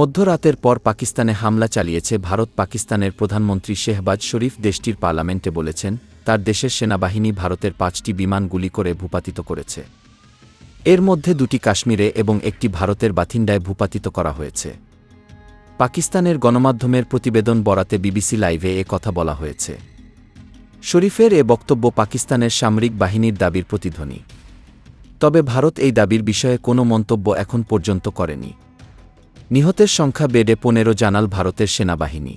মধ্যরাতের পর পাকিস্তানে হামলা চালিয়েছে ভারত পাকিস্তানের প্রধানমন্ত্রী শেহবাজ শরীফ দেশটির পার্লামেন্টে বলেছেন, তার দেশের সেনাবাহিনী ভারতের পাঁচটি বিমান গুলি করে ভূপাতিত করেছে। এর মধ্যে দুটি কাশ্মীরে এবং একটি ভারতের বাথিন্ডায় ভূপাতিত করা হয়েছে। পাকিস্তানের গণমাধ্যমের প্রতিবেদন বরাতে বিবিসি লাইভে এ কথা বলা হয়েছে। শরীফের এ বক্তব্য পাকিস্তানের সামরিক বাহিনীর দাবির প্রতিধ্বনি। তবে ভারত এই দাবির বিষয়ে কোনো মন্তব্য এখন পর্যন্ত করেনি। নিহতের সংখ্যা বেড়ে পনেরো জানাল ভারতের সেনাবাহিনী।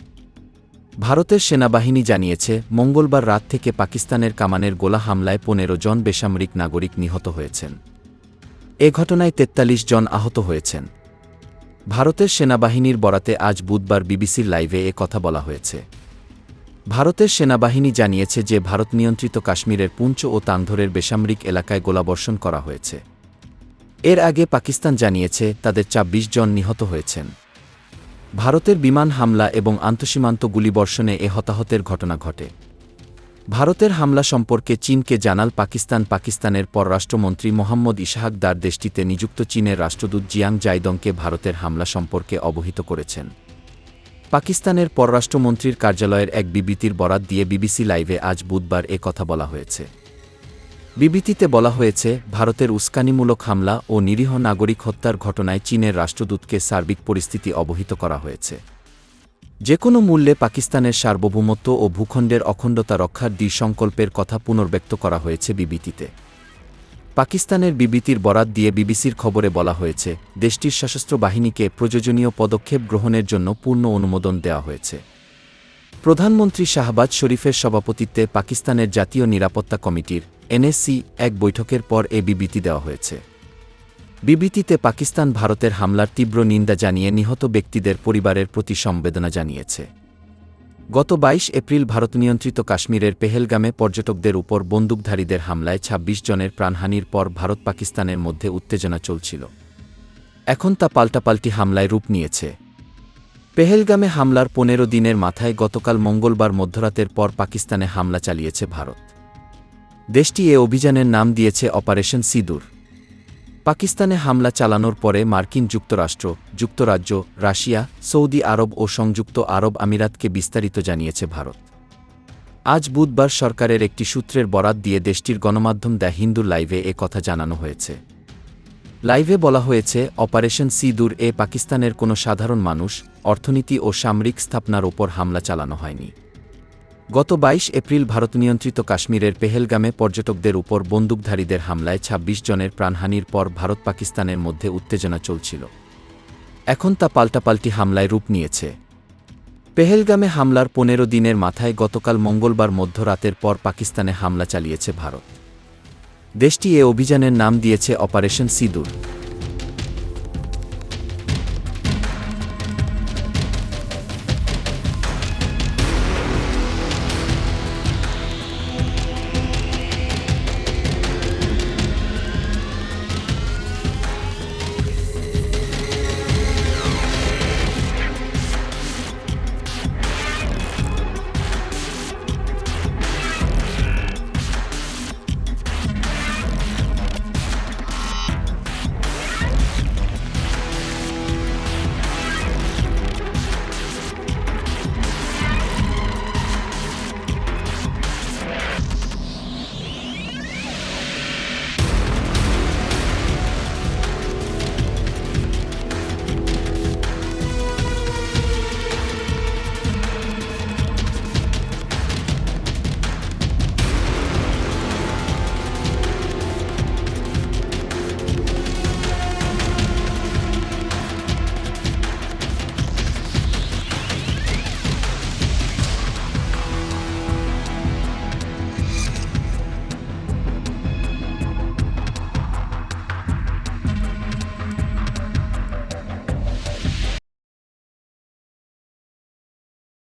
ভারতের সেনাবাহিনী জানিয়েছে, মঙ্গলবার রাত থেকে পাকিস্তানের কামানের গোলা হামলায় পনেরো জন বেসামরিক নাগরিক নিহত হয়েছেন। এ ঘটনায় তেত্তাল্লিশ জন আহত হয়েছেন। ভারতের সেনাবাহিনীর বরাতে আজ বুধবার বিবিসির লাইভে এ কথা বলা হয়েছে। ভারতের সেনাবাহিনী জানিয়েছে যে, ভারত নিয়ন্ত্রিত কাশ্মীরের পুঞ্চ ও তাংধরের বেসামরিক এলাকায় গোলাবর্ষণ করা হয়েছে। এর আগে পাকিস্তান জানিয়েছে তাদের ২৬ জন নিহত হয়েছেন। ভারতের বিমান হামলা এবং আন্তঃসীমান্ত গুলিবর্ষণে এ হতাহতের ঘটনা ঘটে। ভারতের হামলা সম্পর্কে চীনকে জানাল পাকিস্তান। পাকিস্তানের পররাষ্ট্রমন্ত্রী মোহাম্মদ ইশাহাক দার দেশটিতে নিযুক্ত চীনের রাষ্ট্রদূত জিয়াং জাইদংকে ভারতের হামলা সম্পর্কে অবহিত করেছেন। পাকিস্তানের পররাষ্ট্রমন্ত্রীর কার্যালয়ের এক বিবৃতির বরাত দিয়ে বিবিসি লাইভে আজ বুধবার এ কথা বলা হয়েছে। বিবৃতিতে বলা হয়েছে, ভারতের উস্কানিমূলক হামলা ও নিরীহ নাগরিক হত্যার ঘটনায় চীনের রাষ্ট্রদূতকে সার্বিক পরিস্থিতি অবহিত করা হয়েছে। যে কোনো মূল্যে পাকিস্তানের সার্বভৌমত্ব ও ভূখণ্ডের অখণ্ডতা রক্ষার দৃঢ়সংকল্পের কথা পুনর্ব্যক্ত করা হয়েছে বিবৃতিতে। পাকিস্তানের বিবৃতির বরাত দিয়ে বিবিসির খবরে বলা হয়েছে, দেশটির সশস্ত্র বাহিনীকে প্রয়োজনীয় পদক্ষেপ গ্রহণের জন্য পূর্ণ অনুমোদন দেওয়া হয়েছে। প্রধানমন্ত্রী শাহবাজ শরীফের সভাপতিত্বে পাকিস্তানের জাতীয় নিরাপত্তা কমিটির এনএসসি এক বৈঠকের পর এ বিবৃতি দেওয়া হয়েছে। বিবৃতিতে পাকিস্তান ভারতের হামলার তীব্র নিন্দা জানিয়ে নিহত ব্যক্তিদের পরিবারের প্রতি সমবেদনা জানিয়েছে। গত ২২ এপ্রিল ভারত নিয়ন্ত্রিত কাশ্মীরের পেহেলগামে পর্যটকদের উপর বন্দুকধারীদের হামলায় ২৬ জনের প্রাণহানির পর ভারত পাকিস্তানের মধ্যে উত্তেজনা চলছিল। এখন তা পাল্টাপাল্টি হামলায় রূপ নিয়েছে। পেহেলগামে হামলার পনেরো দিনের মাথায় গতকাল মঙ্গলবার মধ্যরাতের পর পাকিস্তানে হামলা চালিয়েছে ভারত। দেশটি এ অভিযানের নাম দিয়েছে অপারেশন সিঁদুর। পাকিস্তানে হামলা চালানোর পরে মার্কিন যুক্তরাষ্ট্র, যুক্তরাজ্য, রাশিয়া, সৌদি আরব ও সংযুক্ত আরব আমিরাতকে বিস্তারিত জানিয়েছে ভারত। আজ বুধবার সরকারের একটি সূত্রের বরাত দিয়ে দেশটির গণমাধ্যম দ্য হিন্দু লাইভে এ কথা জানানো হয়েছে। লাইভে বলা হয়েছে, অপারেশন সিঁদুর এ পাকিস্তানের কোনো সাধারণ মানুষ, অর্থনীতি ও সামরিক স্থাপনার ওপর হামলা চালানো হয়নি। গত ২২ এপ্রিল ভারত নিয়ন্ত্রিত কাশ্মীরের পেহেলগামে পর্যটকদের উপর বন্দুকধারীদের হামলায় ২৬ জনের প্রাণহানির পর ভারত পাকিস্তানের মধ্যে উত্তেজনা চলছিল। এখন তা পাল্টাপাল্টি হামলায় রূপ নিয়েছে। পেহেলগামে হামলার পনেরো দিনের মাথায় গতকাল মঙ্গলবার মধ্যরাতের পর পাকিস্তানে হামলা চালিয়েছে ভারত। দেশটি এ অভিযানের নাম দিয়েছে অপারেশন সিঁদুর।